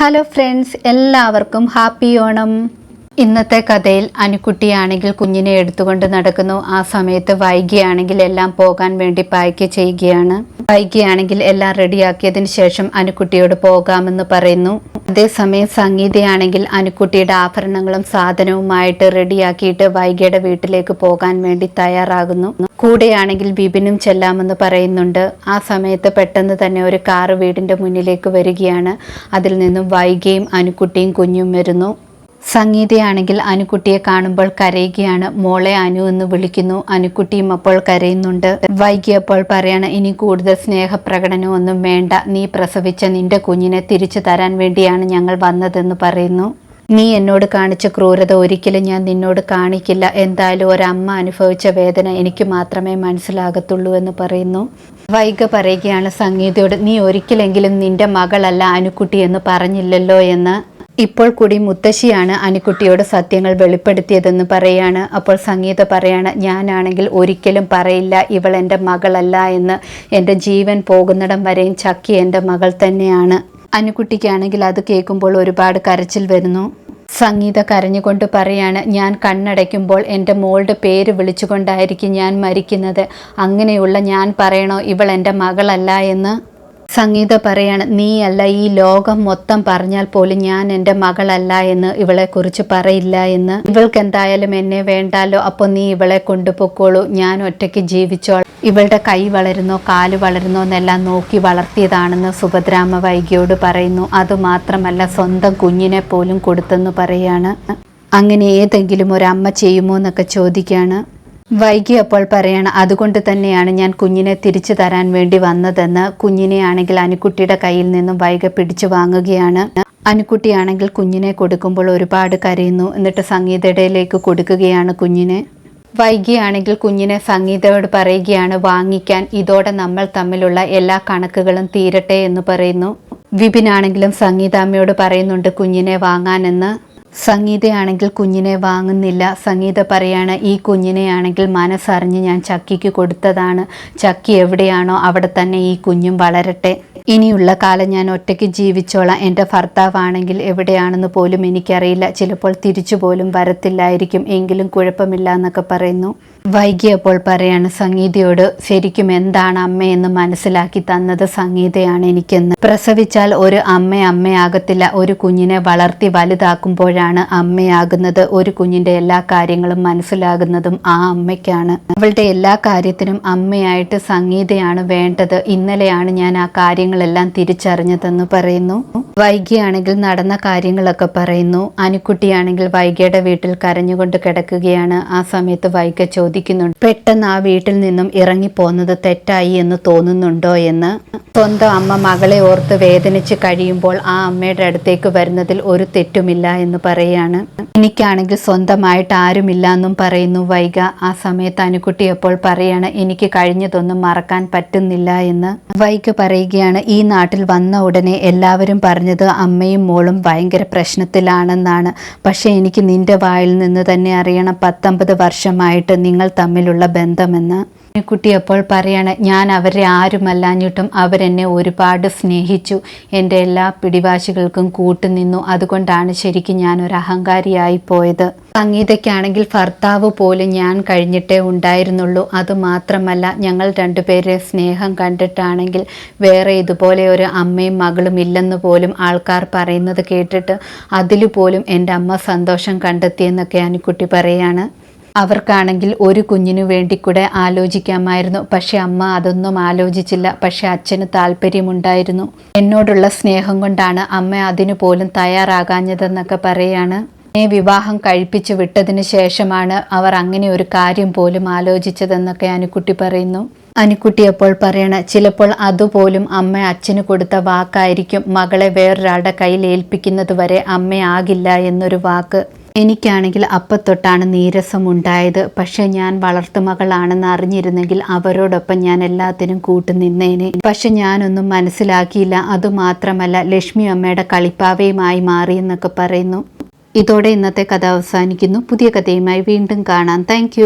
Hello friends എല്ലാവർക്കും happy Onam. ഇന്നത്തെ കഥയിൽ അനുക്കുട്ടിയാണെങ്കിൽ കുഞ്ഞിനെ എടുത്തുകൊണ്ട് നടക്കുന്നു. ആ സമയത്ത് വൈകിയാണെങ്കിൽ എല്ലാം പോകാൻ വേണ്ടി പായ്ക്ക് ചെയ്യുകയാണ്. വൈകിയാണെങ്കിൽ എല്ലാം റെഡിയാക്കിയതിന് ശേഷം അനുക്കുട്ടിയോട് പോകാമെന്ന് പറയുന്നു. അതേസമയം സംഗീതയാണെങ്കിൽ അനുക്കുട്ടിയുടെ ആഭരണങ്ങളും സാധനവുമായിട്ട് റെഡിയാക്കിയിട്ട് വൈകിയുടെ വീട്ടിലേക്ക് പോകാൻ വേണ്ടി തയ്യാറാകുന്നു. കൂടെയാണെങ്കിൽ ബിബിനും ചെല്ലാമെന്ന് പറയുന്നുണ്ട്. ആ സമയത്ത് പെട്ടെന്ന് തന്നെ ഒരു കാറ് വീടിന്റെ മുന്നിലേക്ക് വരികയാണ്. അതിൽ നിന്നും വൈകിയും അനുക്കുട്ടിയും കുഞ്ഞും വരുന്നു. സംഗീതയാണെങ്കിൽ അനുക്കുട്ടിയെ കാണുമ്പോൾ കരയുകയാണ്. മോളെ അനു എന്ന് വിളിക്കുന്നു. അനുക്കുട്ടിയും അപ്പോൾ കരയുന്നുണ്ട്. വൈകിയപ്പോൾ പറയാണ് ഇനി കൂടുതൽ സ്നേഹപ്രകടനമൊന്നും വേണ്ട. നീ പ്രസവിച്ച നിന്റെ കുഞ്ഞിനെ തിരിച്ചു തരാൻ വേണ്ടിയാണ് ഞങ്ങൾ വന്നതെന്ന് പറയുന്നു. നീ എന്നോട് കാണിച്ച ക്രൂരത ഒരിക്കലും ഞാൻ നിന്നോട് കാണിക്കില്ല. എന്തായാലും ഒരമ്മ അനുഭവിച്ച വേദന എനിക്ക് മാത്രമേ മനസ്സിലാകത്തുള്ളൂ എന്ന് പറയുന്നു. വൈഗ പറയുകയാണ് സംഗീതയോട് നീ ഒരിക്കലെങ്കിലും നിന്റെ മകളല്ല അനുക്കുട്ടി എന്ന് പറഞ്ഞില്ലല്ലോ എന്ന്. ഇപ്പോൾ കൂടി മുത്തശ്ശിയാണ് അനിക്കുട്ടിയോട് സത്യങ്ങൾ വെളിപ്പെടുത്തിയതെന്ന് പറയാണ്. അപ്പോൾ സംഗീത പറയാണ് ഞാനാണെങ്കിൽ ഒരിക്കലും പറയില്ല. ഇവൾ എന്റെ മകളല്ല എന്ന്. എന്റെ ജീവൻ പോകുന്നിടം വരെയും ചക്കി എന്റെ മകൾ തന്നെയാണ്. അനുക്കുട്ടിക്കാണെങ്കിൽ അത് കേൾക്കുമ്പോൾ ഒരുപാട് കരച്ചിൽ വരുന്നു. സംഗീത കരഞ്ഞുകൊണ്ട് പറയാണ് ഞാൻ കണ്ണടയ്ക്കുമ്പോൾ എന്റെ മോളുടെ പേര് വിളിച്ചുകൊണ്ടായിരിക്കും ഞാൻ മരിക്കുന്നത്. അങ്ങനെയുള്ള ഞാൻ പറയണോ ഇവൾ എന്റെ മകളല്ല എന്ന്? സംഗീത പറയാണ് നീയല്ല ഈ ലോകം മൊത്തം പറഞ്ഞാൽ പോലും ഞാൻ എന്റെ മകളല്ല എന്ന് ഇവളെ കുറിച്ച് പറയില്ല എന്ന്. ഇവൾക്ക് എന്തായാലും എന്നെ വേണ്ടാലോ അപ്പോൾ നീ ഇവളെ കൊണ്ടുപോയിക്കോളൂ. ഞാൻ ഒറ്റയ്ക്ക് ജീവിച്ചോൾ ഇവളുടെ കൈ വളരുന്നോ കാൽ വളരുന്നോ എന്നെല്ലാം നോക്കി വളർത്തിയതാണെന്ന് സുഭദ്രാമ വൈകിയോട് പറയുന്നു. അതുമാത്രമല്ല സ്വന്തം കുഞ്ഞിനെ പോലും കൊടുത്തെന്ന് പറയാണ്. അങ്ങനെ ഏതെങ്കിലും ഒരമ്മ ചെയ്യുമോ എന്നൊക്കെ ചോദിക്കുകയാണ്. വൈകി അപ്പോൾ പറയണം അതുകൊണ്ട് തന്നെയാണ് ഞാൻ കുഞ്ഞിനെ തിരിച്ചു തരാൻ വേണ്ടി വന്നതെന്ന്. കുഞ്ഞിനെ ആണെങ്കിൽ അനുക്കുട്ടിയുടെ കയ്യിൽ നിന്നും വൈക പിടിച്ചു വാങ്ങുകയാണ്. അനുക്കുട്ടിയാണെങ്കിൽ കുഞ്ഞിനെ കൊടുക്കുമ്പോൾ ഒരുപാട് കരയുന്നു. എന്നിട്ട് സംഗീതയുടെയിലേക്ക് കൊടുക്കുകയാണ് കുഞ്ഞിനെ. വൈകിയാണെങ്കിൽ കുഞ്ഞിനെ സംഗീതയോട് പറയുകയാണ് വാങ്ങിക്കാൻ ഇതോടെ നമ്മൾ തമ്മിലുള്ള എല്ലാ കണക്കുകളും തീരട്ടെ എന്ന് പറയുന്നു. വിപിനാണെങ്കിലും സംഗീതാമ്മയോട് പറയുന്നുണ്ട് കുഞ്ഞിനെ വാങ്ങാനെന്ന്. സംഗീതയാണെങ്കിൽ കുഞ്ഞിനെ വാങ്ങുന്നില്ല. സംഗീത പറയാണ് ഈ കുഞ്ഞിനെയാണെങ്കിൽ മനസ്സറിഞ്ഞ് ഞാൻ ചക്കിക്ക് കൊടുത്തതാണ്. ചക്കി എവിടെയാണോ അവിടെ തന്നെ ഈ കുഞ്ഞും വളരട്ടെ. ഇനിയുള്ള കാലം ഞാൻ ഒറ്റയ്ക്ക് ജീവിച്ചോളാം. എന്റെ ഭർത്താവാണെങ്കിൽ എവിടെയാണെന്ന് പോലും എനിക്കറിയില്ല. ചിലപ്പോൾ തിരിച്ചു പോലും വരത്തില്ലായിരിക്കും. എങ്കിലും കുഴപ്പമില്ല എന്നൊക്കെ പറയുന്നു. വൈകിയപ്പോൾ പറയാണ് സംഗീതയോട് ശരിക്കും എന്താണ് അമ്മയെന്ന് മനസ്സിലാക്കി തന്നത് സംഗീതയാണ് എനിക്കെന്ന്. പ്രസവിച്ചാൽ ഒരു അമ്മ അമ്മയാകത്തില്ല ഒരു കുഞ്ഞിനെ വളർത്തി വലുതാക്കുമ്പോഴാണ് അമ്മയാകുന്നത് ഒരു കുഞ്ഞിന്റെ എല്ലാ കാര്യങ്ങളും മനസ്സിലാകുന്നതും ആ അമ്മയ്ക്കാണ്. അവളുടെ എല്ലാ കാര്യത്തിനും അമ്മയായിട്ട് സംഗീതയാണ് വേണ്ടത് ഇന്നലെയാണ് ഞാൻ ആ കാര്യങ്ങളെല്ലാം തിരിച്ചറിഞ്ഞതെന്ന് പറയുന്നു. വൈകിയാണെങ്കിൽ നടന്ന കാര്യങ്ങളൊക്കെ പറയുന്നു അനുക്കുട്ടിയാണെങ്കിൽ വൈകിയുടെ വീട്ടിൽ കരഞ്ഞുകൊണ്ട് കിടക്കുകയാണ് ആ സമയത്ത് വൈക ചോദിക്കുന്നുണ്ട്. പെട്ടെന്ന് ആ വീട്ടിൽ നിന്നും ഇറങ്ങിപ്പോന്നത് തെറ്റായി എന്ന് തോന്നുന്നുണ്ടോ? എന്ന്. സ്വന്തം അമ്മ മകളെ ഓർത്ത് വേദനിച്ച് കഴിയുമ്പോൾ ആ അമ്മയുടെ അടുത്തേക്ക് വരുന്നതിൽ ഒരു തെറ്റുമില്ല എന്ന് പറയുകയാണ് എനിക്കാണെങ്കിൽ സ്വന്തമായിട്ട് ആരുമില്ല എന്നും പറയുന്നു വൈക ആ സമയത്ത് അനുക്കുട്ടി അപ്പോൾ പറയാണ് എനിക്ക് കഴിഞ്ഞതൊന്നും മറക്കാൻ പറ്റുന്നില്ല എന്ന്. വൈക പറയുകയാണ് ഈ നാട്ടിൽ വന്ന ഉടനെ എല്ലാവരും പറഞ്ഞത് അമ്മയും മോളും ഭയങ്കര പ്രശ്നത്തിലാണെന്നാണ്. പക്ഷേ എനിക്ക് നിന്റെ വായിൽ നിന്ന് തന്നെ അറിയണം പത്തൊമ്പത് വർഷമായിട്ട് നിങ്ങൾ തമ്മിലുള്ള ബന്ധമെന്ന് കുട്ടി അപ്പോൾ പറയാണ് ഞാൻ അവരെ ആരുമല്ലാഞ്ഞിട്ടും അവരെന്നെ ഒരുപാട് സ്നേഹിച്ചു. എന്റെ എല്ലാ പിടിവാശികൾക്കും കൂട്ടുനിന്നു. അതുകൊണ്ടാണ് ശരിക്കും ഞാൻ ഒരു അഹങ്കാരിയായി പോയത്. സംഗീതയ്ക്കാണെങ്കിൽ ഭർത്താവ് പോലും ഞാൻ കഴിഞ്ഞിട്ടേ ഉണ്ടായിരുന്നുള്ളൂ. അതുമാത്രമല്ല ഞങ്ങൾ രണ്ടുപേരെ സ്നേഹം കണ്ടിട്ടാണെങ്കിൽ വേറെ ഇതുപോലെ ഒരു അമ്മയും മകളും ഇല്ലെന്ന് പോലും ആൾക്കാർ പറയുന്നത് കേട്ടിട്ട് അതിലുപോലും പോലും എന്റെ അമ്മ സന്തോഷം കണ്ടെത്തിയെന്നൊക്കെ അനുക്കുട്ടി പറയാണ്. അവർക്കാണെങ്കിൽ ഒരു കുഞ്ഞിനു വേണ്ടി കൂടെ ആലോചിക്കാമായിരുന്നു. പക്ഷെ അമ്മ അതൊന്നും ആലോചിച്ചില്ല. പക്ഷെ അച്ഛന് താല്പര്യമുണ്ടായിരുന്നു. എന്നോടുള്ള സ്നേഹം കൊണ്ടാണ് അമ്മ അതിനു പോലും തയ്യാറാകാഞ്ഞതെന്നൊക്കെ പറയാണ്. എന്നെ വിവാഹം കഴിപ്പിച്ചു വിട്ടതിന് ശേഷമാണ് അവർ അങ്ങനെ ഒരു കാര്യം പോലും ആലോചിച്ചതെന്നൊക്കെ അനുക്കുട്ടി പറയുന്നു. അനുക്കുട്ടി അപ്പോൾ പറയണ ചിലപ്പോൾ അതുപോലും അമ്മ അച്ഛന് കൊടുത്ത വാക്കായിരിക്കും മകളെ വേറൊരാളുടെ കയ്യിൽ ഏൽപ്പിക്കുന്നത് വരെ അമ്മയാകില്ല എന്നൊരു വാക്ക്. എനിക്കാണെങ്കിൽ അപ്പത്തൊട്ടാണ് നീരസം ഉണ്ടായത് പക്ഷെ ഞാൻ വളർത്തുമകളാണെന്ന് അറിഞ്ഞിരുന്നെങ്കിൽ അവരോടൊപ്പം ഞാൻ എല്ലാത്തിനും കൂട്ടുനിന്നേനെ പക്ഷെ ഞാനൊന്നും മനസ്സിലാക്കിയില്ല. അതുമാത്രമല്ല ലക്ഷ്മി അമ്മയുടെ കളിപ്പാവയുമായി മാറിയെന്നൊക്കെ പറയുന്നു. ഇതോടെ ഇന്നത്തെ കഥ അവസാനിക്കുന്നു. പുതിയ കഥയുമായി വീണ്ടും കാണാം. താങ്ക്